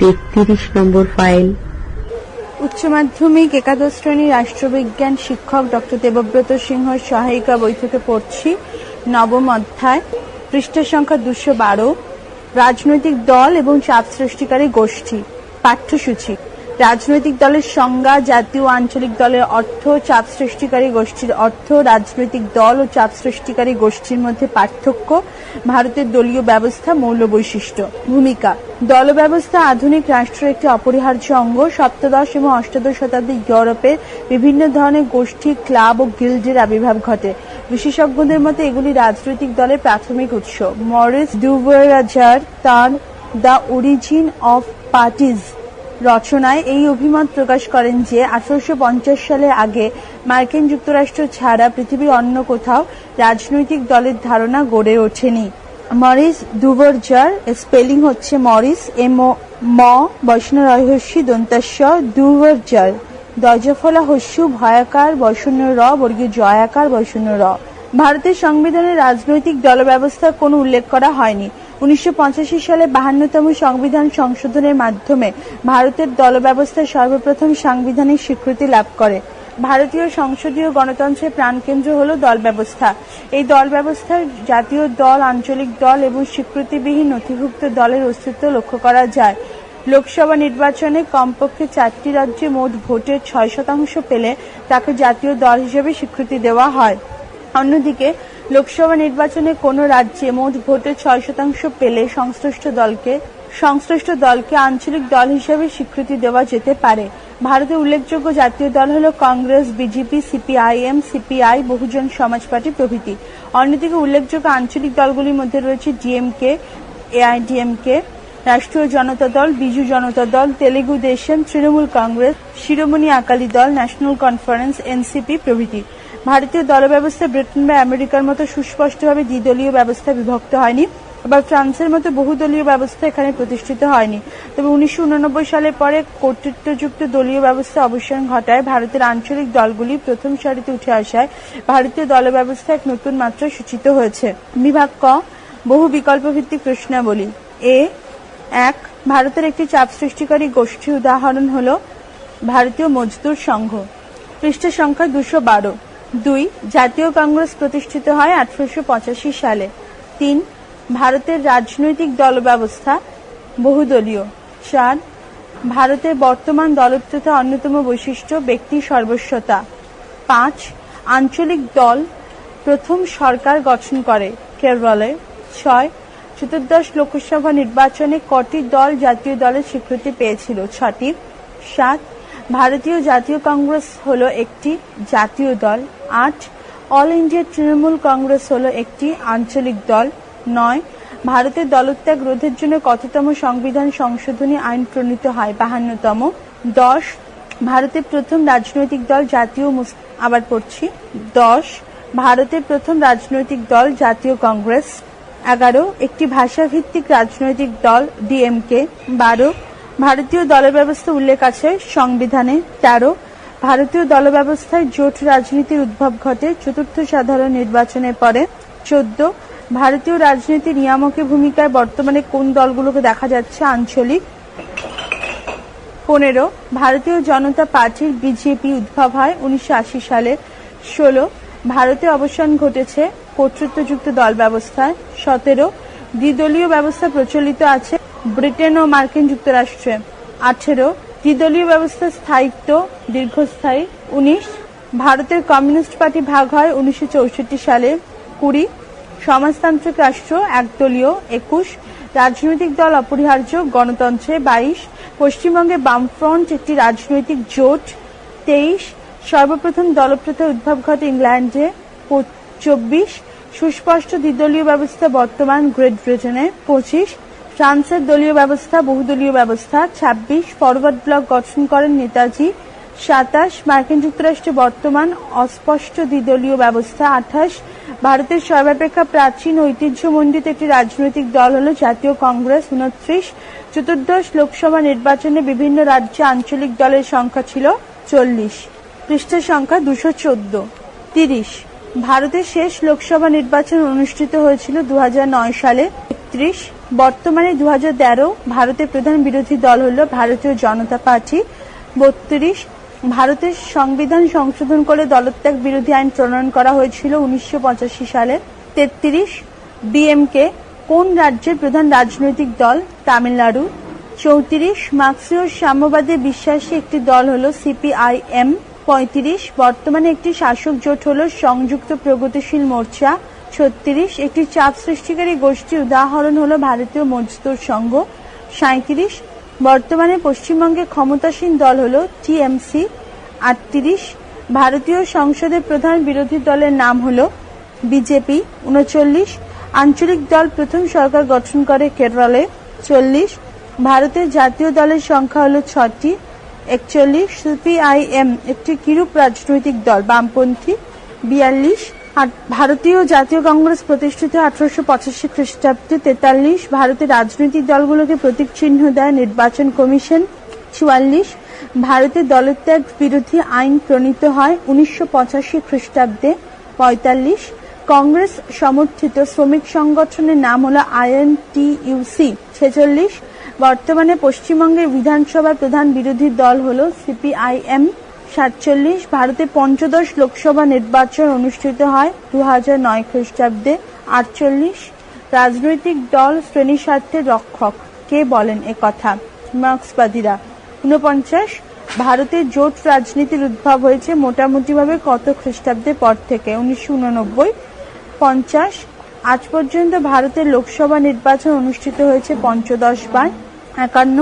তেত্রিশ নম্বর ফাইল। উচ্চ মাধ্যমিক একাদশ শ্রেণি রাষ্ট্রবিজ্ঞান শিক্ষক ডক্টর দেবব্রত সিংহ সহায়িকা বৈঠকে পড়ছি। নবম অধ্যায় পৃষ্ঠা সংখ্যা দুশো বারো। রাজনৈতিক দল এবং চাপ সৃষ্টিকারী গোষ্ঠী, পাঠ্যসূচি। রাজনৈতিক দলের সংজ্ঞা, জাতীয় আঞ্চলিক দলের অর্থ, চাপ সৃষ্টিকারী গোষ্ঠীর অর্থ, রাজনৈতিক দল ও চাপ সৃষ্টিকারী গোষ্ঠীর মধ্যে পার্থক্য, ভারতের দলীয় ব্যবস্থা, মৌল বৈশিষ্ট্য। ভূমিকা, দল ব্যবস্থা আধুনিক রাষ্ট্রের একটি অপরিহার্য অঙ্গ। সপ্তদশ এবং অষ্টাদশ শতাব্দীর ইউরোপের বিভিন্ন ধরনের গোষ্ঠী, ক্লাব ও গিল্ডের আবির্ভাব ঘটে। বিশেষজ্ঞদের মতে এগুলি রাজনৈতিক দলের প্রাথমিক উৎস। মরিস ডুভারাজার তার দ্য অরিজিন অফ পার্টিজ। রচনায় এই অভিমত প্রকাশ করেন যে আঠারোশো সালের আগে মার্কিন যুক্তরাষ্ট্র ছাড়া পৃথিবীর অন্য কোথাও রাজনৈতিক দলের ধারণা গড়ে ওঠেনি। মরিস ডুভারজার স্পেলিং হচ্ছে মরিস, এম ম বৈষ্ণব রহস্যি দন্তাস্য ডুভারজার দজফলা হস্যু, ভয়াকার বৈষণ্য র বর্গীয় জয়াকার বৈষণ্য র ভারতের সংবিধানে রাজনৈতিক দল ব্যবস্থার কোনো উল্লেখ করা হয়নি। উনিশশো পঁচাশি সালে বাহান্নতম সংবিধান সংশোধনের মাধ্যমে ভারতের দল ব্যবস্থা সর্বপ্রথম সাংবিধানিক স্বীকৃতি লাভ করে। ভারতীয় সংসদীয় গণতন্ত্রের প্রাণকেন্দ্র হল দল ব্যবস্থা এই দল ব্যবস্থার জাতীয় দল, আঞ্চলিক দল এবং স্বীকৃতিবিহীন নথিভুক্ত দলের অস্তিত্ব লক্ষ্য করা যায়। লোকসভা নির্বাচনে কমপক্ষে চারটি রাজ্যে মোট ভোটের ছয় শতাংশ পেলে তাকে জাতীয় দল হিসেবে স্বীকৃতি দেওয়া হয়। অন্যদিকে, লোকসভা নির্বাচনে কোনো রাজ্যে মোট ভোটের ছয় শতাংশ পেলে সংশ্লিষ্ট দলকে সংশ্লিষ্ট দলকে আঞ্চলিক দল হিসেবে স্বীকৃতি দেওয়া যেতে পারে। ভারতে উল্লেখযোগ্য জাতীয় দল হল Congress, BJP, CPIM, CPI, Bahujan Samaj party প্রভৃতি। অন্যদিকে উল্লেখযোগ্য আঞ্চলিক দলগুলির মধ্যে রয়েছে ডিএমকে, এআইডিএমকে, রাষ্ট্রীয় জনতা দল, Biju Janata Dal, Telugu Desam, Trinamool Congress, Shiromani Akali Dal, national conference, NCP প্রভৃতি। ভারতীয় দল ব্যবস্থা ব্রিটেন বা আমেরিকার মতো সুস্পষ্টভাবে দ্বিদলীয় ব্যবস্থা বিভক্ত হয়নি। আবার ফ্রান্সের মতো বহুদলীয় ব্যবস্থা এখানে প্রতিষ্ঠিত হয়নি। তবে উনিশশো সালের পরে কর্তৃত্বযুক্ত দলীয় ব্যবস্থা অবসান ঘটায়। ভারতের আঞ্চলিক দলগুলি প্রথম সারিতে উঠে আসায়। ভারতীয় দল ব্যবস্থা এক নতুন মাত্রা সূচিত হয়েছে। বিভাগ ক, বহু বিকল্প ভিত্তিক প্রশ্নাবলী। এ, এক, ভারতের একটি চাপ সৃষ্টিকারী গোষ্ঠী উদাহরণ হল ভারতীয় মজদুর সংঘ। পৃষ্ঠা সংখ্যা দুশো বারো। দুই, জাতীয় কংগ্রেস প্রতিষ্ঠিত হয় আঠারোশো পঁচাশি সালে। তিন, ভারতের রাজনৈতিক দল ব্যবস্থা বহুদলীয়। চার, ভারতের বর্তমান দলত্রতা অন্যতম বৈশিষ্ট্য, ব্যক্তি সর্বস্বতা। পাঁচ, আঞ্চলিক দল প্রথম সরকার গঠন করে কেরলে। ছয়, চতুর্দশ লোকসভা নির্বাচনে কটি দল জাতীয় দলের স্বীকৃতি পেয়েছিল? ছটি, সাত ভারতীয় জাতীয় কংগ্রেস হল একটি জাতীয় দল, আট। অল ইন্ডিয়া তৃণমূল কংগ্রেস হল একটি আঞ্চলিক দল, নয়। ভারতের দলত্যাগ রোধের জন্য কততম সংবিধান সংশোধনী আইন প্রণীত হয়? বাহান্নতম। দশ। ভারতের প্রথম রাজনৈতিক দল জাতীয় আবার পড়ছি। দশ। ভারতের প্রথম রাজনৈতিক দল জাতীয় কংগ্রেস। এগারো। একটি ভাষাভিত্তিক রাজনৈতিক দল, ডিএমকে। বারো। ভারতীয় দল ব্যবস্থা উল্লেখ আছে। সংবিধানে তেরো। ভারতীয় দল ব্যবস্থায় জোট রাজনীতির উদ্ভব ঘটে চতুর্থ সাধারণ নির্বাচনের পরে। চোদ্দ। ভারতীয় রাজনীতি নিয়ামকের ভূমিকায় বর্তমানে কোন দলগুলোকে দেখা যাচ্ছে আঞ্চলিক? পনেরো। ভারতীয় জনতা পার্টির বিজেপি উদ্ভব হয় উনিশশো আশি সালে। ষোলো। ভারতে অবসান ঘটেছে কর্তৃত্বযুক্ত দল ব্যবস্থায়। সতেরো। দ্বিদলীয় ব্যবস্থা প্রচলিত আছে ব্রিটেন ও মার্কিন যুক্তরাষ্ট্রে। আঠেরো, দ্বিদলীয় ব্যবস্থার স্থায়িত্ব, দীর্ঘস্থায়ী, উনিশ, ভারতের কমিউনিস্ট পার্টি ভাগ হয় উনিশশো চৌষট্টি সালে। কুড়ি, সমাজতান্ত্রিক রাষ্ট্র একদলীয়, একুশ, রাজনৈতিক দল অপরিহার্য, গণতন্ত্রে বাইশ, পশ্চিমবঙ্গে বামফ্রন্ট একটি রাজনৈতিক জোট, তেইশ, সর্বপ্রথম দলপ্রথার উদ্ভব ঘটে ইংল্যান্ডে চব্বিশ সুস্পষ্ট দ্বিদলীয় ব্যবস্থা বর্তমান গ্রেট ব্রিটেনে, পঁচিশ ফ্রান্সের দলীয় ব্যবস্থা, বহুদলীয় ব্যবস্থা ২৬ ফরওয়ার্ড ব্লক গঠন করেন নেতাজি, সাতাশ মার্কিন যুক্তরাষ্ট্রে বর্তমান অস্পষ্ট দ্বিদলীয় ব্যবস্থা, আঠাশ ভারতের সর্বাপেক্ষা প্রাচীন ঐতিহ্যমণ্ডিত একটি রাজনৈতিক দল হল জাতীয় কংগ্রেস, উনত্রিশ চতুর্দশ লোকসভা নির্বাচনে বিভিন্ন রাজ্যে আঞ্চলিক দলের সংখ্যা ছিল চল্লিশ পৃষ্ঠা সংখ্যা দুশো চোদ্দ, তিরিশ। ভারতের শেষ লোকসভা নির্বাচন অনুষ্ঠিত হয়েছিল দু হাজার নয় সালে। একত্রিশ। বর্তমানে দু ভারতের প্রধান বিরোধী দল হল ভারতীয় জনতা পার্টি। বত্রিশ, ভারতের সংবিধান সংশোধন করে দলত্যাগ বিরোধী আইন প্রণয়ন করা হয়েছিল উনিশশো সালে। তেত্রিশ ডিএমকে কোন রাজ্যের প্রধান রাজনৈতিক দল? তামিলনাড়ু। চৌত্রিশ, মার্ক্সীয় সাম্যবাদী বিশ্বাসী একটি দল হল সিপিআইএম। পঁয়ত্রিশ, বর্তমানে একটি শাসক জোট হল সংযুক্ত প্রগতিশীল মোর্চা। ছত্রিশ, একটি চাপ সৃষ্টিকারী গোষ্ঠীর উদাহরণ হলো ভারতীয় মজদুর সংঘ। সাঁত্রিশ বর্তমানে পশ্চিমবঙ্গে ক্ষমতাসীন দল হলো টিএমসি আটত্রিশ, ভারতীয় সংসদের প্রধান বিরোধী দলের নাম হলো বিজেপি উনচল্লিশ, আঞ্চলিক দল প্রথম সরকার গঠন করে কেরলে। চল্লিশ, ভারতের জাতীয় দলের সংখ্যা হলো ছটি একচল্লিশ, সিপিআইএম একটি কিরূপ রাজনৈতিক দল, বামপন্থী। বিয়াল্লিশ ভারতীয় জাতীয় কংগ্রেস প্রতিষ্ঠিত আঠারোশো পঁচাশি খ্রিস্টাব্দে তেতাল্লিশ, ভারতের রাজনৈতিক দলগুলোকে প্রতীক চিহ্ন দেয় নির্বাচন কমিশন চুয়াল্লিশ, ভারতের দলত্যাগ বিরোধী আইন প্রণীত হয় উনিশশো পঁচাশি খ্রিস্টাব্দে পঁয়তাল্লিশ, কংগ্রেস সমর্থিত শ্রমিক সংগঠনের নাম হলো আইএনটিইউসি ছেচল্লিশ, বর্তমানে পশ্চিমবঙ্গের বিধানসভার প্রধান বিরোধী দল হলো সিপিআইএম সাতচল্লিশ, ভারতে পঞ্চদশ লোকসভা নির্বাচন অনুষ্ঠিত হয় দু হাজার নয় খ্রিস্টাব্দে। আটচল্লিশ, রাজনৈতিক দল শ্রেণি স্বার্থের রক্ষক। কে বলেন এ কথা? মার্ক্সবাদীরা। ঊনপঞ্চাশ ভারতের জোট রাজনীতির উদ্ভব হয়েছে মোটামুটিভাবে কত খ্রিস্টাব্দের পর থেকে? উনিশশো উননব্বই, পঞ্চাশ, আজ পর্যন্ত ভারতের লোকসভা নির্বাচন অনুষ্ঠিত হয়েছে পঞ্চদশ বার। একান্ন,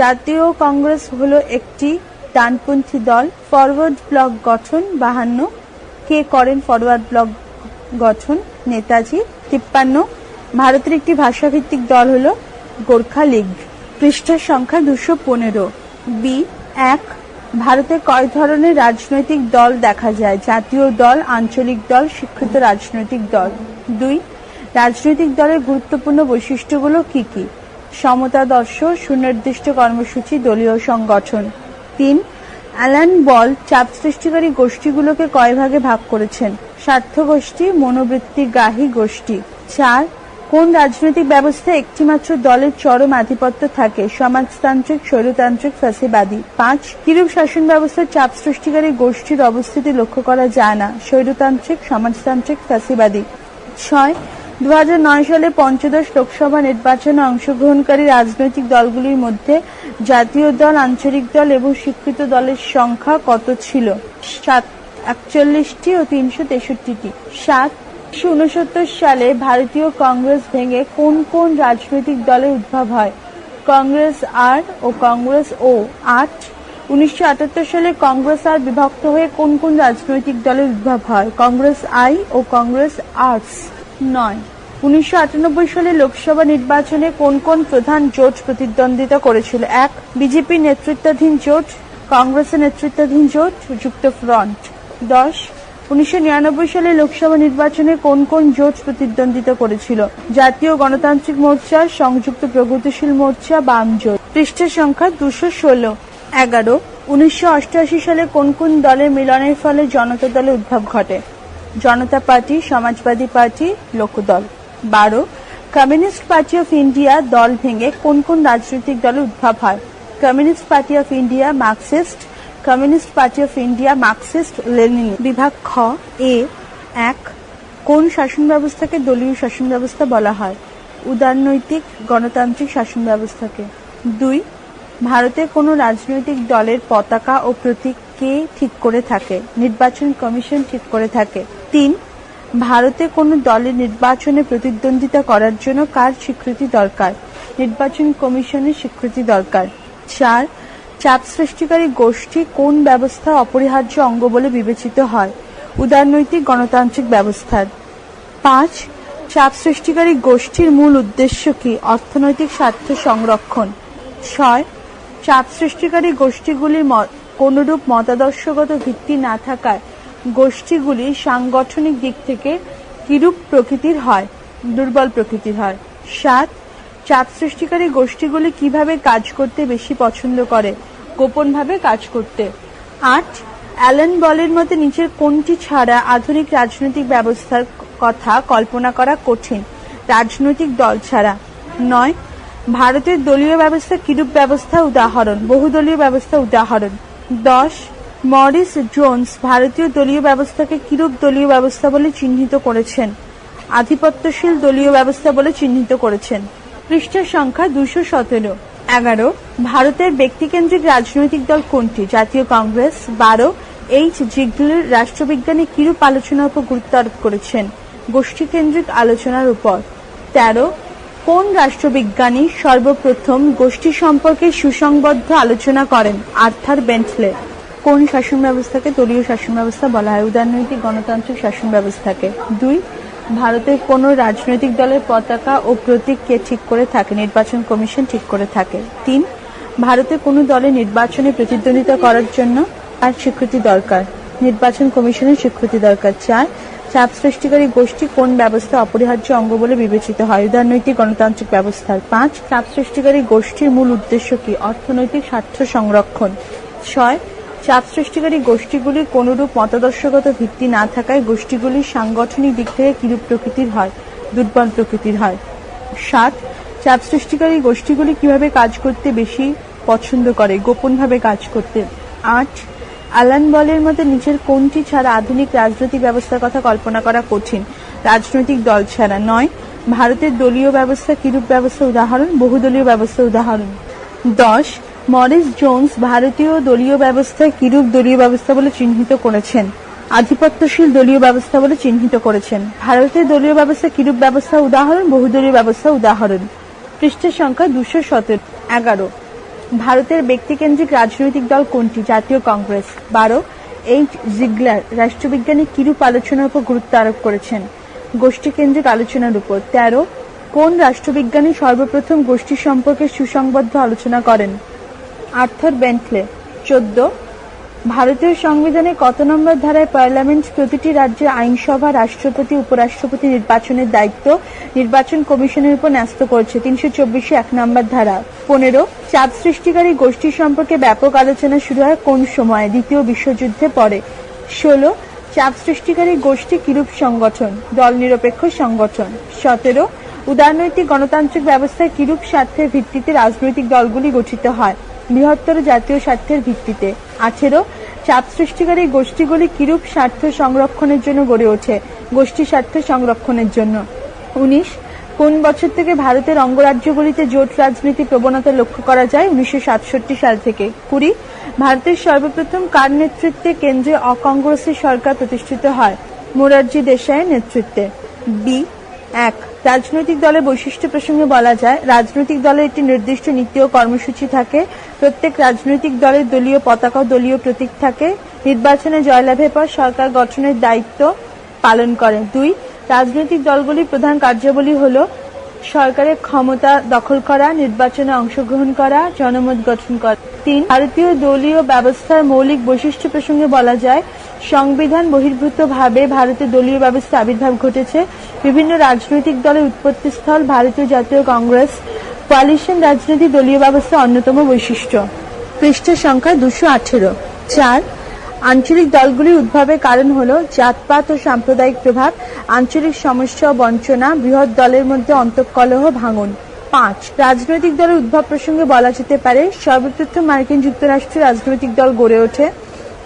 জাতীয় কংগ্রেস হলো একটি ডানপন্থী দল ফরওয়ার্ড ব্লক গঠন, বাহান্ন। কে করেন ফরওয়ার্ড ব্লক গঠন? নেতাজি, তিপ্পান্ন। ভারতের একটি ভাষাভিত্তিক দল হল গোর্খা লীগ। পৃষ্ঠার সংখ্যা দুশো পনেরো। বি এক। ভারতে কয় ধরনের রাজনৈতিক দল দেখা যায়? জাতীয় দল, আঞ্চলিক দল, শিক্ষিত রাজনৈতিক দল। দুই। রাজনৈতিক দলের গুরুত্বপূর্ণ বৈশিষ্ট্যগুলো কি কি? সমতাদর্শ, সুনির্দিষ্ট কর্মসূচি, দলীয় সংগঠন। তিন, অ্যালান বল চাপ সৃষ্টিকারী গোষ্ঠীগুলোকে কয় ভাগে ভাগ করেছেন? স্বার্থ গোষ্ঠী মনোবৃত্তিগ্রাহী গোষ্ঠী। চার, কোন রাজনৈতিক ব্যবস্থায় একটিমাত্র দলের চরম আধিপত্য থাকে? সমাজতান্ত্রিক, স্বৈরতান্ত্রিক, ফ্যাসিবাদী। পাঁচ, কিরূপ শাসন ব্যবস্থার চাপ সৃষ্টিকারী গোষ্ঠীর অবস্থিতি লক্ষ্য করা যায় না? স্বৈরতান্ত্রিক, সমাজতান্ত্রিক, ফ্যাসিবাদী। ছয় দু হাজার নয় সালে পঞ্চদশ লোকসভা নির্বাচনে অংশগ্রহণকারী রাজনৈতিক দলগুলির মধ্যে জাতীয় দল, আঞ্চলিক দল এবং স্বীকৃত দলের সংখ্যা কত ছিল? সাত, একচল্লিশটি ও তিনশো তেষট্টিটি। সাত উনসত্তর সালে ভারতীয় কংগ্রেস ভেঙে কোন কোন রাজনৈতিক দলের উদ্ভব হয়? কংগ্রেস আর ও কংগ্রেস ও। আট, উনিশশো আটাত্তর সালে কংগ্রেস আর বিভক্ত হয়ে কোন কোন রাজনৈতিক দলের উদ্ভব হয়? কংগ্রেস আই ও কংগ্রেস আর্টস। নয়। উনিশশো সালে লোকসভা নির্বাচনে কোন কোন প্রধান জোট প্রতিদ্বন্দ্বিতা করেছিল? এক, বিজেপি নেতৃত্বাধীন জোট, কংগ্রেসের নেতৃত্বাধীন জোট, যুক্ত ফ্রন্ট। দশ, উনিশশো সালে লোকসভা নির্বাচনে কোন কোন জোট প্রতিদ্বন্দ্বিতা করেছিল? জাতীয় গণতান্ত্রিক মোর্চা, সংযুক্ত প্রগতিশীল মোর্চা, বাম জোট। পৃষ্ঠের সংখ্যা দুশো ষোলো। এগারো, উনিশশো সালে কোন কোন দলের মিলনের ফলে জনতা দলের উদ্ভব ঘটে? Janata Party, Samajwadi Party, Lokdal. বারো, কমিউনিস্ট পার্টি অফ ইন্ডিয়া দল ভেঙে কোন কোন রাজনৈতিক দলের উদ্ভব হয়? Communist Party of India Marxist, Communist Party of India Marxist Leninist. বিভাগ খ, এ, এক, কোন শাসন ব্যবস্থাকে দলীয় শাসন ব্যবস্থা বলা হয়? উদারনৈতিক গণতান্ত্রিক শাসন ব্যবস্থাকে। দুই, ভারতে কোনো রাজনৈতিক দলের পতাকা ও প্রতীক কে ঠিক করে থাকে? নির্বাচন কমিশন ঠিক করে থাকে। তিন, ভারতে কোনো দলের নির্বাচনে প্রতিদ্বন্দ্বিতা করার জন্য কার স্বীকৃতি দরকার? নির্বাচন কমিশনের স্বীকৃতি দরকার। চার, চাপ সৃষ্টিকারী গোষ্ঠী কোন ব্যবস্থা অপরিহার্য অঙ্গ বলে বিবেচিত হয়? উদারনৈতিক গণতান্ত্রিক ব্যবস্থার। পাঁচ, চাপ সৃষ্টিকারী গোষ্ঠীর মূল উদ্দেশ্য কি? অর্থনৈতিক স্বার্থ সংরক্ষণ। ছয়, চাপ সৃষ্টিকারী গোষ্ঠীগুলির কোনরূপ মতাদর্শগত ভিত্তি না থাকায় গোষ্ঠীগুলি সাংগঠনিক দিক থেকে কিরূপ প্রকৃতির হয়, দুর্বল প্রকৃতির হয়। সাত, চাপ সৃষ্টিকারী গোষ্ঠীগুলি কীভাবে কাজ করতে বেশি পছন্দ করে, গোপনভাবে কাজ করতে। আট, অ্যালেন বলের মতে নিচের কোনটি ছাড়া আধুনিক রাজনৈতিক ব্যবস্থার কথা কল্পনা করা কঠিন, রাজনৈতিক দল ছাড়া। নয়, ভারতের দলীয় ব্যবস্থা কিরূপ ব্যবস্থা উদাহরণ, বহুদলীয় ব্যবস্থা উদাহরণ। দশ, মরিস জোন্স ভারতীয় দলীয় ব্যবস্থাকে কিরূপ দলীয় ব্যবস্থা বলে চিহ্নিত করেছেন? আধিপত্যশীল দলীয় ব্যবস্থা বলে চিহ্নিত করেছেন। পৃষ্ঠার সংখ্যা দুশো সতেরো। এগারো, ভারতের ব্যক্তিকেন্দ্রিক রাজনৈতিক দল কোনটি? জাতীয় কংগ্রেস। বারো, এইচ জিগলের রাষ্ট্রবিজ্ঞানে কিরূপ আলোচনার উপর গুরুত্ব আরোপ করেছেন? গোষ্ঠীকেন্দ্রিক আলোচনার উপর। তেরো কোন রাষ্ট্রবিজ্ঞানী সর্বপ্রথম গোষ্ঠী সম্পর্কে সুসংবদ্ধ আলোচনা করেন? Arthur Bentley. কোন শাসন ব্যবস্থাকে? দলীয় শাসন ব্যবস্থা বলা হয়। উদারনৈতিক গণতান্ত্রিক শাসন ব্যবস্থাকে। দুই, ভারতের কোন রাজনৈতিক দলের পতাকা ও প্রতীক কে ঠিক করে থাকে? নির্বাচন কমিশন ঠিক করে থাকে। তিন, ভারতে কোনো দলে নির্বাচনে প্রতিদ্বন্দ্বিতা করার জন্য আর স্বীকৃতি দরকার। নির্বাচন কমিশনের স্বীকৃতি দরকার। চার চাপ সৃষ্টিকারী গোষ্ঠী কোন ব্যবস্থা অপরিহার্য অঙ্গ বলে বিবেচিত হয়? উদারনৈতিক গণতান্ত্রিক ব্যবস্থার পাঁচ, চাপ সৃষ্টিকারী গোষ্ঠীর মূল উদ্দেশ্য কি? অর্থনৈতিক স্বার্থ সংরক্ষণ। ছয়, চাপ সৃষ্টিকারী গোষ্ঠীগুলির কোনরূপ মতাদর্শগত ভিত্তি না থাকায় গোষ্ঠীগুলি সাংগঠনিক দিক থেকে কিরূপ প্রকৃতির হয়? দুর্বল প্রকৃতির হয়। সাত, চাপ সৃষ্টিকারী গোষ্ঠীগুলি কীভাবে কাজ করতে বেশি পছন্দ করে? গোপনভাবে কাজ করতে। আট অ্যালান বলের মতে নিজের কোনটি ছাড়া আধুনিক রাজনৈতিক ব্যবস্থার কথা কল্পনা করা কঠিন? রাজনৈতিক দল ছাড়া নয়। ভারতের দলীয় ব্যবস্থা কিরূপ ব্যবস্থা? উদাহরণ, বহুদলীয় ব্যবস্থা উদাহরণ। দশ, মরিস জোন্স ভারতীয় দলীয় ব্যবস্থায় কিরূপ দলীয় ব্যবস্থা বলে চিহ্নিত করেছেন? আধিপত্যশীল দলীয় ব্যবস্থা বলে চিহ্নিত করেছেন। ভারতের দলীয় ব্যবস্থা কিরূপ ব্যবস্থা? উদাহরণ, বহুদলীয় ব্যবস্থা উদাহরণ। পৃষ্ঠের সংখ্যা দুশো সতেরো, এগারো। ভারতের ব্যক্তিকেন্দ্রিক রাজনৈতিক দল কোনটি? জাতীয় কংগ্রেস। বারো, এইচ জিগলার, রাষ্ট্রবিজ্ঞানী কিরূপ আলোচনার উপর গুরুত্ব আরোপ করেছেন? গোষ্ঠীকেন্দ্রিক আলোচনার উপর। তেরো, কোন রাষ্ট্রবিজ্ঞানী সর্বপ্রথম গোষ্ঠী সম্পর্কে সুসংবদ্ধ আলোচনা করেন? Arthur Bentley. চোদ্দ ভারতীয় সংবিধানে কত নম্বর ধারায় পার্লামেন্ট প্রতিটি রাজ্যের আইনসভা, রাষ্ট্রপতি, উপরাষ্ট্রপতি নির্বাচনের দায়িত্ব নির্বাচন কমিশনের উপর ন্যস্ত করেছে। তিনশো চব্বিশে এক নম্বর ধারা। পনেরো, চাপ সৃষ্টিকারী গোষ্ঠী সম্পর্কে ব্যাপক আলোচনা শুরু হয় কোন সময়? দ্বিতীয় বিশ্বযুদ্ধে পরে। ষোলো, চাপ সৃষ্টিকারী গোষ্ঠী কিরূপ সংগঠন? দল নিরপেক্ষ সংগঠন। সতেরো, উদারনৈতিক গণতান্ত্রিক ব্যবস্থায় কিরূপ স্বার্থের ভিত্তিতে রাজনৈতিক দলগুলি গঠিত হয়? বৃহত্তর জাতীয় স্বার্থের ভিত্তিতে। আঠেরো, চাপ সৃষ্টিকারী গোষ্ঠীগুলি কিরূপ স্বার্থ সংরক্ষণের জন্য গড়ে ওঠে গোষ্ঠী স্বার্থ সংরক্ষণের জন্য? উনিশ, কোন বছর থেকে ভারতের অঙ্গরাজ্যগুলিতে জোট রাজনীতি প্রবণতা লক্ষ্য করা যায়? উনিশশো সাতষট্টি সাল থেকে। কুড়ি, ভারতের সর্বপ্রথম কার নেতৃত্বে কেন্দ্রে অকংগ্রেসী সরকার প্রতিষ্ঠিত হয়? মোরারজি দেশাইয়ের নেতৃত্বে। বি, এক রাজনৈতিক দলের বৈশিষ্ট্য প্রসঙ্গে বলা যায়, রাজনৈতিক দলের একটি নির্দিষ্ট নীতি ও কর্মসূচি থাকে। প্রত্যেক রাজনৈতিক দলের দলীয় পতাকা ও দলীয় প্রতীক থাকে। নির্বাচনে জয়লাভের পর সরকার গঠনের দায়িত্ব পালন করে দুই, রাজনৈতিক দলগুলির প্রধান কার্যাবলী হল সরকারের ক্ষমতা দখল করা, নির্বাচনে অংশগ্রহণ করা, জনমত গঠন করা। তিন, ভারতীয় দলীয় ব্যবস্থার মৌলিক বৈশিষ্ট্য প্রসঙ্গে বলা যায়, সংবিধান বহির্ভূতভাবে ভারতের দলীয় ব্যবস্থা আবির্ভাব ঘটেছে। বিভিন্ন রাজনৈতিক দলের উৎপত্তিস্থল ভারতীয় জাতীয় কংগ্রেস, কোয়ালিশন রাজনীতি দলীয় ব্যবস্থা অন্যতম বৈশিষ্ট্য। পৃষ্ঠের সংখ্যা দুশো আঠেরো। চার আঞ্চলিক দলগুলির উদ্ভবের কারণ হল জাতপাত ও সাম্প্রদায়িক প্রভাব, আঞ্চলিক সমস্যা বঞ্চনা, বৃহৎ দলের মধ্যে অন্তঃকলহ ভাঙন। পাঁচ, রাজনৈতিক দলের উদ্ভব প্রসঙ্গে বলা যেতে পারে, সর্বপ্রথম মার্কিন যুক্তরাষ্ট্রের রাজনৈতিক দল গড়ে ওঠে।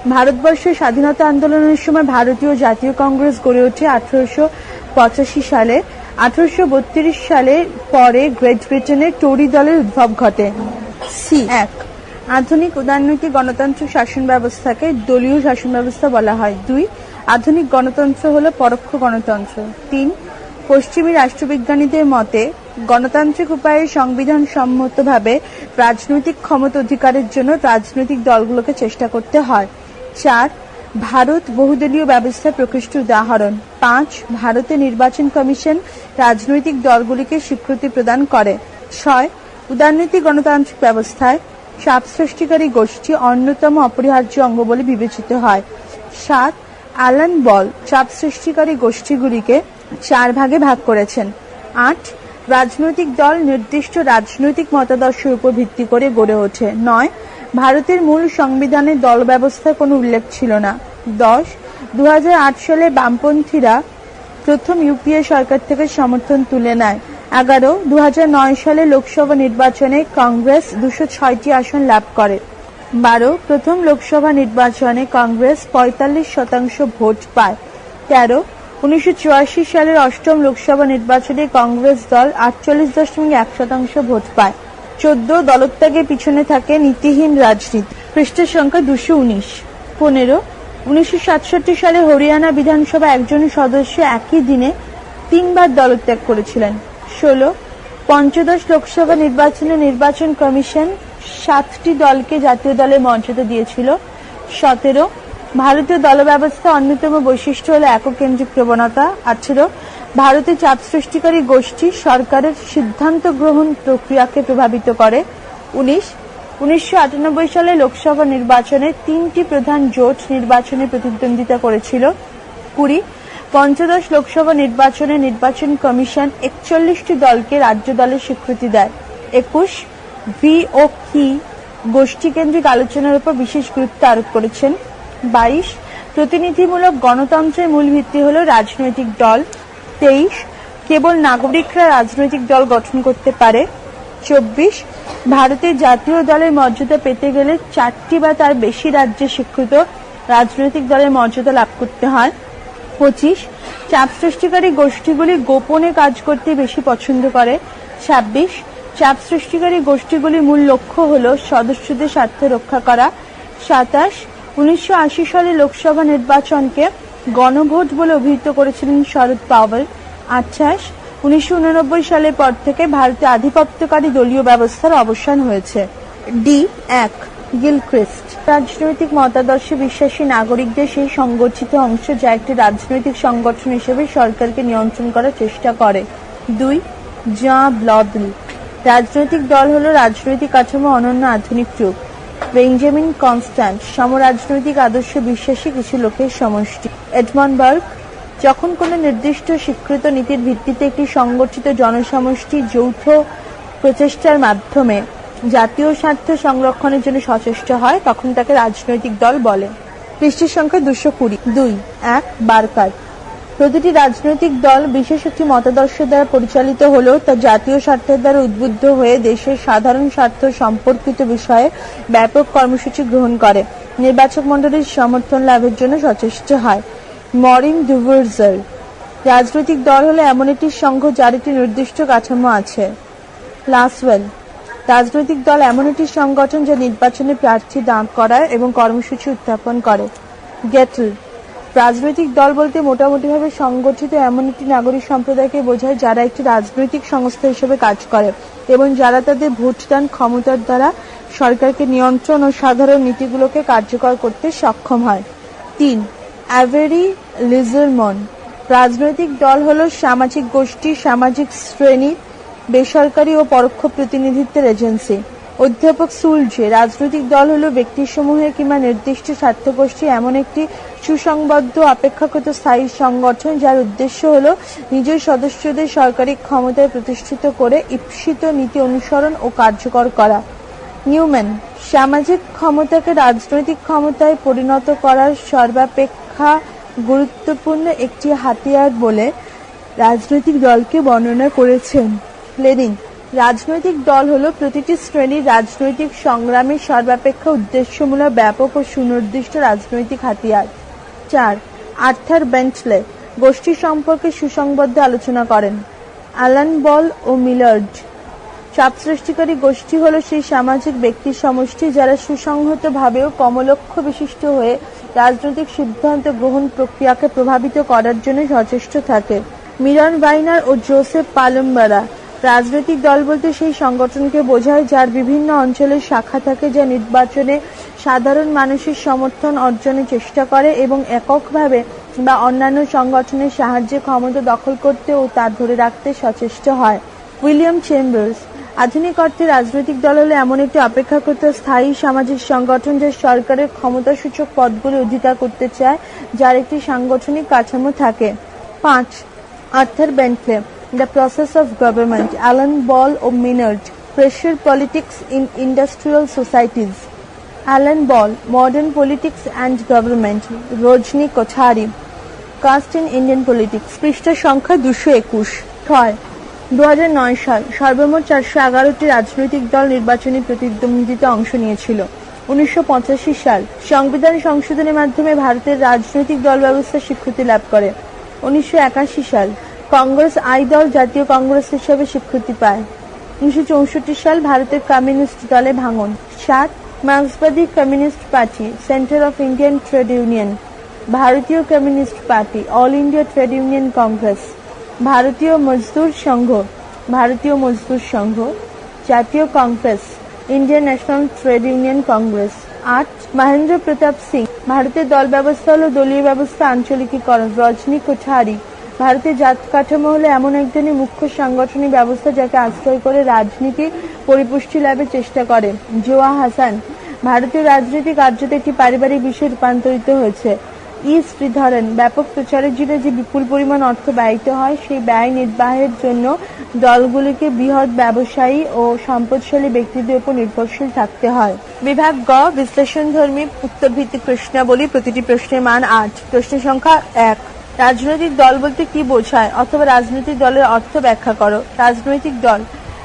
ভারতবর্ষের স্বাধীনতা আন্দোলনের সময় ভারতীয় জাতীয় কংগ্রেস গড়ে ওঠে আঠারোশো পঁচাশি সালে। আঠারোশো বত্রিশ সালে পরে গ্রেট ব্রিটেনের টোরি দলের উদ্ভব ঘটে। সি, এক আধুনিক উদারনৈতিক গণতান্ত্রিক শাসন ব্যবস্থাকে দলীয় শাসন ব্যবস্থা বলা হয়। দুই, আধুনিক গণতন্ত্র হল পরোক্ষ গণতন্ত্র। তিন, পশ্চিমী রাষ্ট্রবিজ্ঞানীদের মতে গণতান্ত্রিক উপায়ে সংবিধান সম্মতভাবে রাজনৈতিক ক্ষমতা অধিকারের জন্য রাজনৈতিক দলগুলোকে চেষ্টা করতে হয়। চার, ভারত বহুদলীয় ব্যবস্থার প্রকৃষ্ট উদাহরণ। পাঁচ, ভারতের নির্বাচন কমিশন রাজনৈতিক দলগুলিকে স্বীকৃতি প্রদান করে। ছয়, উদারনৈতিক গণতান্ত্রিক ব্যবস্থায় চাপ সৃষ্টিকারী গোষ্ঠী অন্যতম অপরিহার্য অঙ্গ বলে বিবেচিত হয়। সাত, অ্যালান বল চাপ সৃষ্টিকারী গোষ্ঠীগুলিকে চার ভাগে ভাগ করেছেন। আট, রাজনৈতিক দল নির্দিষ্ট রাজনৈতিক মতাদর্শের উপর ভিত্তি করে গড়ে ওঠে। নয়, ভারতের মূল সংবিধানে দল ব্যবস্থার কোনো উল্লেখ ছিল না। দশ দু সালে বামপন্থীরা প্রথম ইউপিএ সরকার থেকে সমর্থন তুলে নেয়। এগারো দু সালে লোকসভা নির্বাচনে কংগ্রেস দুশো ছয়টি আসন লাভ করে। বারো, প্রথম লোকসভা নির্বাচনে কংগ্রেস পঁয়তাল্লিশ শতাংশ ভোট পায়। তেরো, উনিশশো সালের অষ্টম লোকসভা নির্বাচনে কংগ্রেস দল আটচল্লিশ দশমিক এক শতাংশ ভোট পায়। চোদ্দ দলত্যাগের পিছনে থাকে নীতিহীন রাজনীতি। পৃষ্ঠের সংখ্যা দুশো উনিশ। পনেরো, উনিশশো সালে হরিয়ানা বিধানসভা একজন সদস্য একই দিনে তিনবার দলত্যাগ করেছিলেন। ষোলো, পঞ্চদশ লোকসভা নির্বাচনে নির্বাচন কমিশন সাতটি দলকে জাতীয় দলের মর্যাদা দিয়েছিল। সতেরো, ভারতীয় দল ব্যবস্থা অন্যতম বৈশিষ্ট্য হল এককেন্দ্রিক প্রবণতা। আঠেরো, ভারতে চাপ সৃষ্টিকারী গোষ্ঠী সরকারের সিদ্ধান্ত গ্রহণ প্রক্রিয়াকে প্রভাবিত করে। উনিশ, উনিশশো সালে লোকসভা নির্বাচনে তিনটি প্রধান জোট নির্বাচনে প্রতিদ্বন্দ্বিতা করেছিল। কুড়ি পঞ্চদশ লোকসভা নির্বাচনে নির্বাচন কমিশন একচল্লিশটি দলকে রাজ্য দলের স্বীকৃতি দেয়। একুশ, ভি ও কি গোষ্ঠীকেন্দ্রিক আলোচনার উপর বিশেষ গুরুত্ব আরোপ করেছেন। বাইশ, প্রতিনিধিমূলক গণতন্ত্রের মূল ভিত্তি হল রাজনৈতিক দল। তেইশ, কেবল নাগরিকরা রাজনৈতিক দল গঠন করতে পারে। চব্বিশ, ভারতের জাতীয় দলের মর্যাদা পেতে গেলে চারটি বা তার বেশি রাজ্যে স্বীকৃত রাজনৈতিক দলের মর্যাদা লাভ করতে হয়। পঁচিশ। চাপ সৃষ্টিকারী গোষ্ঠীগুলি গোপনে কাজ করতে বেশি পছন্দ করে। ছাব্বিশ। চাপ সৃষ্টিকারী গোষ্ঠীগুলির মূল লক্ষ্য হল সদস্যদের স্বার্থ রক্ষা করা। সাতাশ। উনিশশো আশি সালে লোকসভা নির্বাচনকে গণভোট বলে অভিহিত করেছিলেন শরদ পাওয়ার। আঠাশ। উনিশশো সালের পর থেকে ভারতে আধিপত্যকারী দলীয় ব্যবস্থার অবসান হয়েছে। ডি, এক। গিলক্রিস্ট। রাজনৈতিক মতাদর্শে বিশ্বাসী নাগরিকদের সেই সংগঠিত অংশ যা একটি রাজনৈতিক সংগঠন হিসেবে সরকারকে নিয়ন্ত্রণ করার চেষ্টা করে। দুই জা ব্লদল। রাজনৈতিক দল হল রাজনৈতিক কাঠামো অনন্য আধুনিক যুগ। বেঞ্জামিন কনস্ট্যান্ট সমরাজনৈতিক আদর্শ বিশ্বাসী কিছু লোকের সমষ্টি। এডমন্ড বার্গ, যখন কোনো নির্দিষ্ট স্বীকৃত নীতির ভিত্তিতে একটি সংগঠিত জনসমষ্টি যৌথ প্রচেষ্টার মাধ্যমে জাতীয় স্বার্থ সংরক্ষণের জন্য সচেষ্ট হয়, তখন তাকে রাজনৈতিক দল বলে। পৃষ্ঠের সংখ্যা দুশো কুড়ি। দুই, এক বারকার প্রতিটি রাজনৈতিক দল, বিশেষ একটি মতাদর্শ দ্বারা পরিচালিত হলেও তা জাতীয় স্বার্থের দ্বারা উদ্বুদ্ধ হয়ে দেশের সাধারণ স্বার্থ সম্পর্কিত বিষয়ে ব্যাপক কর্মসূচি গ্রহণ করে। নির্বাচক মণ্ডলীর সমর্থন লাভের জন্য সচেষ্ট হয়। মরিন ডুভার্জার রাজনৈতিক দল হলো এমন একটি সংঘ যার একটি নির্দিষ্ট কাঠামো আছে। লাসওয়েল রাজনৈতিক দল এমন একটি সংগঠন যা নির্বাচনে প্রার্থী দাঁড় করায় এবং কর্মসূচি উত্থাপন করে। গেটল। রাজনৈতিক দল বলতে মোটামুটিভাবে সংগঠিত এমন একটি নাগরিক সম্প্রদায়কে বোঝায় যারা একটি রাজনৈতিক সংস্থা হিসেবে কাজ করে এবং যারা তাদের ভোটদান ক্ষমতার দ্বারা সরকারকে নিয়ন্ত্রণ ও সাধারণ নীতিগুলোকে কার্যকর করতে সক্ষম হয়। তিন, অ্যাভেরি লিজারমন রাজনৈতিক দল হল সামাজিক গোষ্ঠী, সামাজিক শ্রেণি বেসরকারি ও পরোক্ষ প্রতিনিধিত্বের এজেন্সি। অধ্যাপক সুলজে রাজনৈতিক দল হলো ব্যক্তিসমূহের কিংবা নির্দিষ্ট স্বার্থগোষ্ঠী এমন একটি সুসংবদ্ধ অপেক্ষাকৃত স্থায়ী সংগঠন যার উদ্দেশ্য হল নিজের সদস্যদের সরকারি ক্ষমতায় প্রতিষ্ঠিত করে ঈপ্সিত নীতি অনুসরণ ও কার্যকর করা। নিউম্যান, সামাজিক ক্ষমতাকে রাজনৈতিক ক্ষমতায় পরিণত করার সর্বাপেক্ষা গুরুত্বপূর্ণ একটি হাতিয়ার বলে রাজনৈতিক দলকে বর্ণনা করেছেন। লেনিন রাজনৈতিক দল হল প্রতিটি শ্রেণির রাজনৈতিক সংগ্রামের সর্বাপেক্ষা উদ্দেশ্যমূলক, ব্যাপক ও সুনির্দিষ্ট রাজনৈতিক হাতিয়ার। চার, আর্থার বেঞ্চলে গোষ্ঠী সম্পর্কে সুসংবদ্ধ আলোচনা করেন। অ্যালান বল ও মিলার্ড চাপ সৃষ্টিকারী গোষ্ঠী হল সেই সামাজিক ব্যক্তি সমষ্টি যারা সুসংহতভাবেও কমলক্ষ্য বিশিষ্ট হয়ে রাজনৈতিক সিদ্ধান্ত গ্রহণ প্রক্রিয়াকে প্রভাবিত করার জন্য সচেষ্ট থাকে। মিরন বাইনার ও জোসেফ পালম্বারা রাজনৈতিক দল বলতে সেই সংগঠনকে বোঝায় যার বিভিন্ন অঞ্চলের শাখা থাকে যা নির্বাচনে সাধারণ মানুষের সমর্থন অর্জনের চেষ্টা করে এবং এককভাবে বা অন্যান্য সংগঠনের সাহায্যে ক্ষমতা দখল করতে ও তা ধরে রাখতে সচেষ্ট হয়। উইলিয়াম চেম্বার্স, আধুনিক অর্থে রাজনৈতিক দল হলো এমন একটি অপেক্ষাকৃত স্থায়ী সামাজিক সংগঠন যা সরকারের ক্ষমতাসূচক পদগুলি অধিকার করতে চায়, যার একটি সাংগঠনিক কাঠামো থাকে। পাঁচ, Arthur Bentley. The process of government Alan Ball O Millard pressure politics in industrial societies Alan Ball modern politics and government Rajni Kothari caste in Indian politics পৃষ্ঠা সংখ্যা দুশো একুশ, ছয়। দু সাল, সর্বমোট চারশো এগারোটি রাজনৈতিক দল নির্বাচনী প্রতিদ্বন্দ্বিতা অংশ নিয়েছিল। উনিশশো পঁচাশি সাল, সংবিধান সংশোধনের মাধ্যমে ভারতের রাজনৈতিক দল ব্যবস্থা স্বীকৃতি লাভ করে। উনিশশো একাশি সাল কংগ্রেস আই দল জাতীয় কংগ্রেস হিসেবে স্বীকৃতি পায়। উনিশশো চৌষট্টি সাল ভারতের কমিউনিস্ট দলে ভাঙন। সাত, মার্ক্সবাদী Communist Party, Centre of Indian Trade Union. ভারতীয় Communist Party, All India Trade Union Congress. Bharatiya Mazdoor Sangh, Bharatiya Mazdoor Sangh. জাতীয় Congress, Indian National Trade Union Congress. আট, মহেন্দ্র প্রতাপ সিং, ভারতের দল ব্যবস্থা হল দলীয় ব্যবস্থা আঞ্চলিকীকরণ, রজনী কোঠারি। ভারতের জাত কাঠামো হলো এমন এক ধরনের মুখ্য সাংগঠনিক ব্যবস্থা যাকে আশ্রয় করে রাজনীতি পরিপুষ্টি লাভের চেষ্টা করে, জোয়া হাসান। ভারতীয় রাজনীতি কার্যত একটি পারিবারিক বিষয়ে রূপান্তরিত হয়েছে। ই শ্রীধরন ব্যাপক প্রচারের জন্য যে বিপুল পরিমাণ অর্থ ব্যয়িত হয়, সেই ব্যয় নির্বাহের জন্য দলগুলিকে বৃহৎ ব্যবসায়ী ও সম্পদশালী ব্যক্তিদের উপর নির্ভরশীল থাকতে হয়। বিভাগ গ বিশ্লেষণ ধর্মী উত্তরভিত্তিক প্রশ্নাবলী, প্রতিটি প্রশ্নের মান আট। প্রশ্ন সংখ্যা এক। রাজনৈতিক দল বলতে কি বোঝায়? অথবা রাজনৈতিক দলের অর্থ ব্যাখ্যা করো। রাজনৈতিক দল।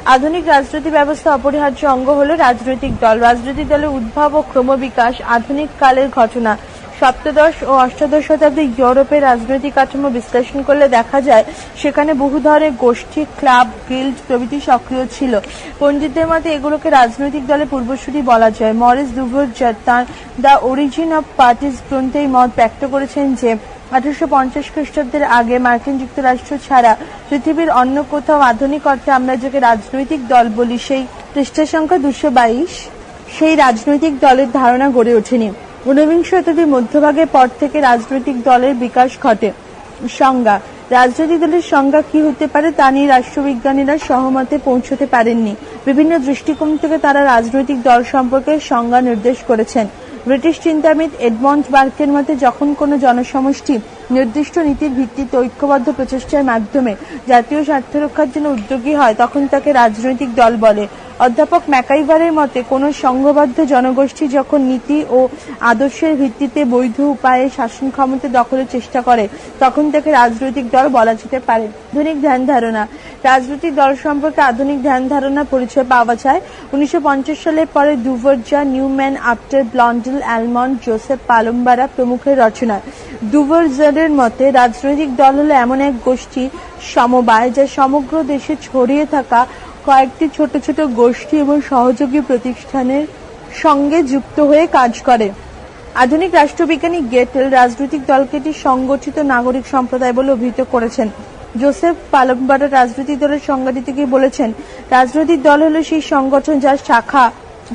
আধুনিক রাজনৈতিক ব্যবস্থা অপরিহার্য অঙ্গ হলো রাজনৈতিক দল। রাজনৈতিক দলের উদ্ভব ও ক্রমবিকাশ আধুনিক কালের ঘটনা। সপ্তদশ ও অষ্টাদশ শতাব্দী ইউরোপের রাজনৈতিক কাঠামো বিশ্লেষণ করলে দেখা যায়, সেখানে বহু ধরনের গোষ্ঠী, ক্লাব, গিল্ড প্রভৃতি সক্রিয় ছিল। পণ্ডিতদের মতে এগুলোকে রাজনৈতিক দলের পূর্বসূরি বলা যায়। মরিস দুভর তার দ্য অরিজিন অফ পার্টিস গ্রন্থে এই মত ব্যক্ত করেছেন যে, আঠারোশো পঞ্চাশ খ্রিস্টাব্দের আগে মার্কিন যুক্তরাষ্ট্র ছাড়া পৃথিবীর অন্য কোথাও আধুনিক অর্থে আমরা যাকে রাজনৈতিক দল বলি সেই পৃষ্ঠা সংখ্যা দুশো বাইশ। সেই রাজনৈতিক দলের ধারণা গড়ে ওঠেনি। ঊনবিংশ শতাব্দীর মধ্যভাগের পর থেকে রাজনৈতিক দলের বিকাশ ঘটে। সংজ্ঞা, রাজনৈতিক দলের সংজ্ঞা কি হতে পারে তা নিয়ে রাষ্ট্রবিজ্ঞানীরা সহমতে পৌঁছতে পারেননি। বিভিন্ন দৃষ্টিকোণ থেকে তারা রাজনৈতিক দল সম্পর্কে সংজ্ঞা নির্দেশ করেছেন। ব্রিটিশ চিন্তাবিদ এডমন্ড বার্কের মতে, যখন কোনো জনসমষ্টি নির্দিষ্ট নীতির ভিত্তিতে ঐক্যবদ্ধ প্রচেষ্টার মাধ্যমে জাতীয় স্বার্থ রক্ষার জন্য উদ্যোগী হয়, তখন তাকে রাজনৈতিক দল বলে। অধ্যাপক ম্যাকাইভারের মতে, কোনো সংঘবদ্ধ জনগোষ্ঠী যখন নীতি ও আদর্শের ভিত্তিতে বৈধ উপায়ে শাসন ক্ষমতা দখলের চেষ্টা করে, তখন তাকে রাজনৈতিক দল বলা যেতে পারে। আধুনিক ধ্যান ধারণা। রাজনৈতিক দল সম্পর্কে আধুনিক ধ্যান ধারণা পরিচয় পাওয়া যায়। উনিশশো পঞ্চাশ সালের পরে Duverger Neumann Apter Blondel Almond Joseph Palombara প্রমুখের রচনা। দুভর্জারের মতে, রাজনৈতিক দল হলো এমন এক গোষ্ঠী সমবায় যা সমগ্র দেশে ছড়িয়ে থাকা কয়েকটি ছোট ছোট গোষ্ঠী এবং সহযোগী প্রতিষ্ঠানের সঙ্গে যুক্ত হয়ে কাজ করে। আধুনিক রাষ্ট্রবিজ্ঞানী গেটেল রাজনৈতিক দলকে একটি সংগঠিত নাগরিক সম্প্রদায় বলে অভিহিত করেছেন। জোসেফ পালম্বারা রাজনৈতিক দলের গিয়ে বলেছেন, রাজনৈতিক দল হলো সেই সংগঠন যার শাখা,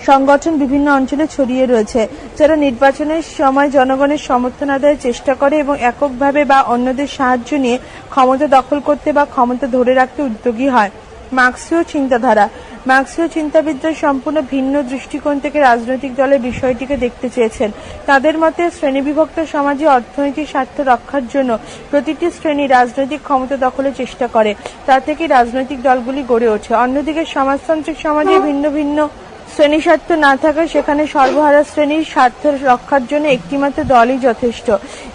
সংগঠন বিভিন্ন অঞ্চলে ছড়িয়ে রয়েছে, যারা নির্বাচনের সময় জনগণের সমর্থন আদায়ের চেষ্টা করে এবং এককভাবে বা অন্যদের সাহায্য নিয়ে ক্ষমতা দখল করতে বা ক্ষমতা ধরে রাখতে উদ্যোগী হয়। মার্ক্সীয় চিন্তাধারা। মার্ক্সীয় চিন্তাবিদরা সম্পূর্ণ ভিন্ন দৃষ্টিকোণ থেকে রাজনৈতিক দলের বিষয়টিকে দেখতে চেয়েছেন। তাদের মতে শ্রেণীবিভক্ত সমাজে অর্থনৈতিক স্বার্থ রক্ষার জন্য প্রতিটি শ্রেণি রাজনৈতিক ক্ষমতা দখলের চেষ্টা করে। তা থেকে রাজনৈতিক দলগুলি গড়ে ওঠে। অন্যদিকে সমাজতান্ত্রিক সমাজে ভিন্ন ভিন্ন শ্রেণি স্বার্থ না থাকায় সেখানে সর্বহারা শ্রেণির স্বার্থ রক্ষার জন্য একটিমাত্র দলই যথেষ্ট।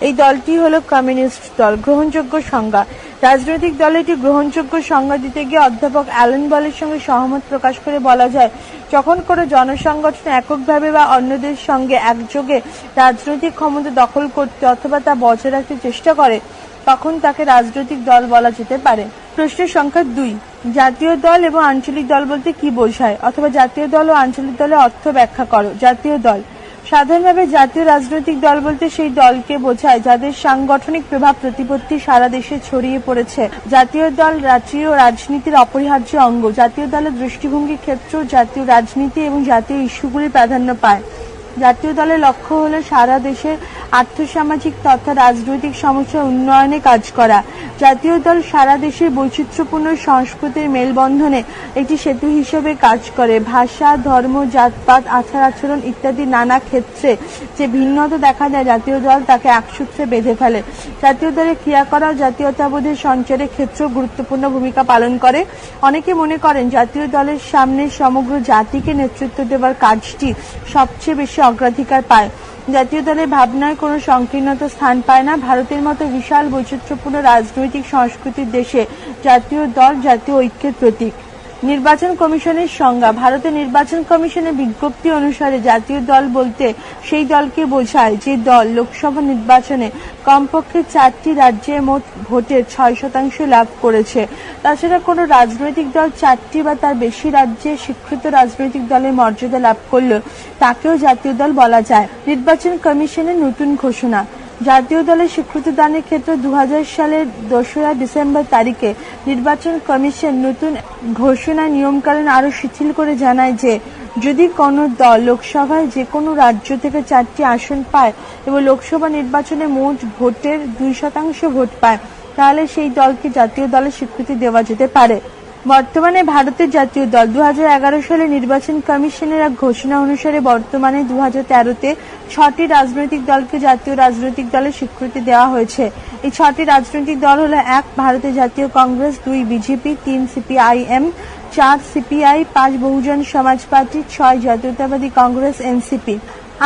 এই দলটি হলো কমিউনিস্ট দল, গ্রহণযোগ্য সংজ্ঞা। রাজনৈতিক দলে গ্রহণযোগ্য সংজ্ঞা দিতে গিয়ে অধ্যাপক অ্যালেন বলের সঙ্গে সহমত প্রকাশ করে বলা যায়, যখন কোনো জনসংগঠন এককভাবে বা অন্যদের সঙ্গে একযোগে রাজনৈতিক ক্ষমতা দখল করতে অথবা তা বজায় রাখতে চেষ্টা করে তখন তাকে রাজনৈতিক দল বলা যেতে পারে? প্রশ্নের সংখ্যা দুই। জাতীয় দল এবং আঞ্চলিক দল বলতে কি বোঝায়? অথবা জাতীয় দল ও আঞ্চলিক দলের অর্থ ব্যাখ্যা করো, জাতীয় দল। সাধারণভাবে জাতীয় রাজনৈতিক দল বলতে সেই দলকে বোঝায় যাদের সাংগঠনিক প্রভাব প্রতিপত্তি সারা দেশে ছড়িয়ে পড়েছে। জাতীয় দল রাষ্ট্রীয় রাজনীতির অপরিহার্য অঙ্গ। জাতীয় দলের দৃষ্টিভঙ্গি ক্ষেত্র জাতীয় রাজনীতি এবং জাতীয় ইস্যুগুলি প্রাধান্য পায়। জাতীয় দলের লক্ষ্য হলো সারা দেশের আর্থসামাজিক তথা রাজনৈতিক সমস্যা উন্নয়নে কাজ করা। জাতীয় দল সারা দেশের বৈচিত্র্যপূর্ণ সংস্কৃতির মেলবন্ধনে একটি সেতু হিসেবে কাজ করে। ভাষা, ধর্ম, জাতপাত, আচার আচরণ ইত্যাদি নানা ক্ষেত্রে যে ভিন্নতা দেখা যায়, জাতীয় দল তাকে একসূত্রে বেঁধে ফেলে। জাতীয় দলের ক্রিয়াকলাপ, জাতীয়তাবোধের সঞ্চারের ক্ষেত্রেও গুরুত্বপূর্ণ ভূমিকা পালন করে। অনেকে মনে করেন জাতীয় দলের সামনে সমগ্র জাতিকে নেতৃত্ব দেওয়ার কাজটি সবচেয়ে বেশি অগ্রাধিকার পায়। জাতীয় দলের ভাবনায় কোনো সংকীর্ণতা স্থান পায় না। ভারতের মতো বিশাল বৈচিত্র্যপূর্ণ রাজনৈতিক সংস্কৃতির দেশে জাতীয় দল জাতীয় ঐক্যের প্রতীক। নির্বাচন কমিশনের সংজ্ঞা। ভারতের নির্বাচন কমিশনের বিজ্ঞপ্তি অনুসারে জাতীয় দল বলতে সেই দলকে বোঝায় যে দল লোকসভা নির্বাচনে কমপক্ষে চারটি রাজ্যে মোট ভোটের ছয় শতাংশ লাভ করেছে। তাছাড়া কোনো রাজনৈতিক দল চারটি বা তার বেশি রাজ্যে স্বীকৃত রাজনৈতিক দলের মর্যাদা লাভ করলেও তাকেও জাতীয় দল বলা যায়। নির্বাচন কমিশনের নতুন ঘোষণা। জাতীয় দলের স্বীকৃতি দানের ক্ষেত্রে দু হাজার সালের দোসরা ডিসেম্বর তারিখে নির্বাচন কমিশন নতুন ঘোষণা নিয়মকানুন আরও শিথিল করে জানায় যে, যদি কোনো দল লোকসভায় যে কোনো রাজ্য থেকে চারটি আসন পায় এবং লোকসভা নির্বাচনে মোট ভোটের দুই শতাংশ ভোট পায়, তাহলে সেই দলকে জাতীয় দলের স্বীকৃতি দেওয়া যেতে পারে। বর্তমানে ভারতের জাতীয় দল দু সালে নির্বাচন কমিশনের এক ঘোষণা অনুসারে বর্তমানে দু তেরোতে ছটি রাজনৈতিক দলকে জাতীয় রাজনৈতিক দলের স্বীকৃতি দেওয়া হয়েছে। এই ছটি রাজনৈতিক দল হলো এক, ভারতের জাতীয় কংগ্রেস, দুই, বিজেপি, তিন, সিপিআইএম, চার, সিপিআই, পাঁচ, বহুজন সমাজ পার্টি, ছয়, জাতীয়তাবাদী কংগ্রেস, এনসিপি।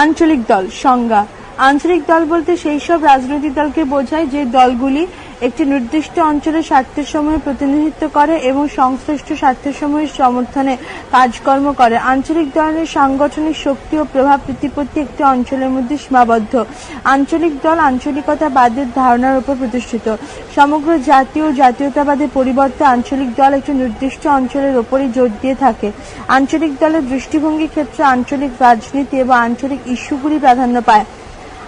আঞ্চলিক দল সংজ্ঞা আঞ্চলিক দল বলতে সেই সব রাজনৈতিক দলকে বোঝায় যে দলগুলি একটি নির্দিষ্ট অঞ্চলের স্বার্থের সময় প্রতিনিধিত্ব করে এবং সংশ্লিষ্ট স্বার্থের সময়ের সমর্থনে কাজকর্ম করে। আঞ্চলিক দলের সাংগঠনিক শক্তি ও প্রভাব প্রতিপত্তি একটি অঞ্চলের মধ্যে সীমাবদ্ধ। আঞ্চলিক দল আঞ্চলিকতাবাদের ধারণার উপর প্রতিষ্ঠিত। সমগ্র জাতীয় জাতীয়তাবাদের পরিবর্তে আঞ্চলিক দল একটি নির্দিষ্ট অঞ্চলের ওপরই জোর দিয়ে থাকে। আঞ্চলিক দলের দৃষ্টিভঙ্গি ক্ষেত্রে আঞ্চলিক রাজনীতি এবং আঞ্চলিক ইস্যুগুলি প্রাধান্য পায়।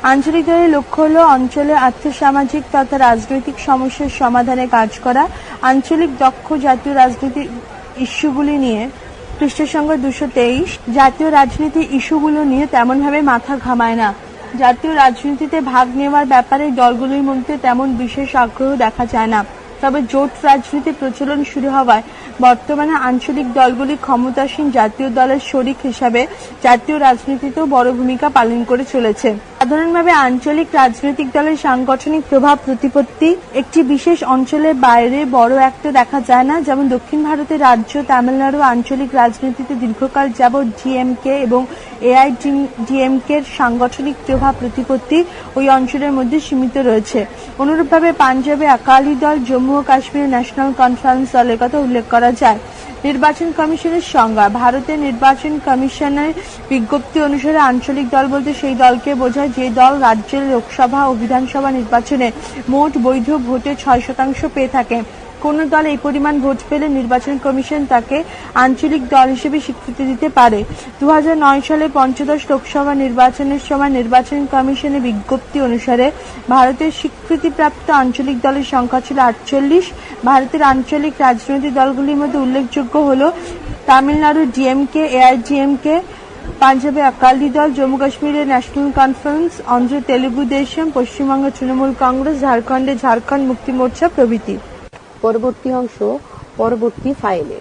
আঞ্চলিক দলের লক্ষ্য হল অঞ্চলে আর্থসামাজিক তথা রাজনৈতিক সমস্যার সমাধানে কাজ করা। আঞ্চলিক দক্ষ জাতীয় রাজনৈতিক ইস্যুগুলি নিয়ে পৃষ্ঠ সংখ্যা দুশো তেইশ। জাতীয় রাজনীতির ইস্যুগুলো নিয়ে তেমনভাবে মাথা ঘামায় না। জাতীয় রাজনীতিতে ভাগ নেওয়ার ব্যাপারে দলগুলির মধ্যে তেমন বিশেষ আগ্রহ দেখা যায় না। তবে জোট রাজনীতির প্রচলন শুরু হওয়ায় বর্তমানে আঞ্চলিক দলগুলি ক্ষমতাসীন জাতীয় দলের শরিক হিসাবে জাতীয় রাজনীতিতেও বড় ভূমিকা পালন করে চলেছে। সাধারণভাবে আঞ্চলিক রাজনৈতিক দলের সাংগঠনিক প্রভাব প্রতিপত্তি একটি বিশেষ অঞ্চলের বাইরে বড় একটা দেখা যায় না। যেমন দক্ষিণ ভারতের রাজ্য তামিলনাড়ু আঞ্চলিক রাজনীতিতে দীর্ঘকাল যাবৎ ডিএমকে এবং এআইডিএমকে এর সাংগঠনিক প্রভাব প্রতিপত্তি ওই অঞ্চলের মধ্যে সীমিত রয়েছে। অনুরূপভাবে পাঞ্জাবে আকালি দল জম্মু ও কাশ্মীর ন্যাশনাল কনফারেন্স দলের কথা উল্লেখ করা যায়। নির্বাচন কমিশনের সংজ্ঞা, ভারতের নির্বাচন কমিশনের বিজ্ঞপ্তি অনুসারে আঞ্চলিক দল বলতে সেই দলকে বোঝায় যে দল রাজ্যের লোকসভা ও বিধানসভা নির্বাচনে মোট বৈধ ভোটে ছয় শতাংশ পেয়ে থাকে। কোন দল এই পরিমাণ ভোট পেলে নির্বাচন কমিশন তাকে আঞ্চলিক দল হিসেবে স্বীকৃতি দিতে পারে। দু হাজার নয় সালে পঞ্চদশ লোকসভা নির্বাচনের সময় নির্বাচন কমিশনের বিজ্ঞপ্তি অনুসারে ভারতের স্বীকৃতিপ্রাপ্ত আঞ্চলিক দলের সংখ্যা ছিল আটচল্লিশ। ভারতের আঞ্চলিক রাজনৈতিক দলগুলির মধ্যে উল্লেখযোগ্য হল তামিলনাড়ু ডিএমকে, এআইডিএমকে, পাঞ্জাবে আকালি দল, জম্মু কাশ্মীরের ন্যাশনাল কনফারেন্স, অন্ধ্র তেলুগু দেশম, পশ্চিমবঙ্গ তৃণমূল কংগ্রেস, ঝাড়খণ্ডে ঝাড়খণ্ড মুক্তি মোর্চা প্রভৃতি। পরবর্তী অংশ পরবর্তী ফাইলে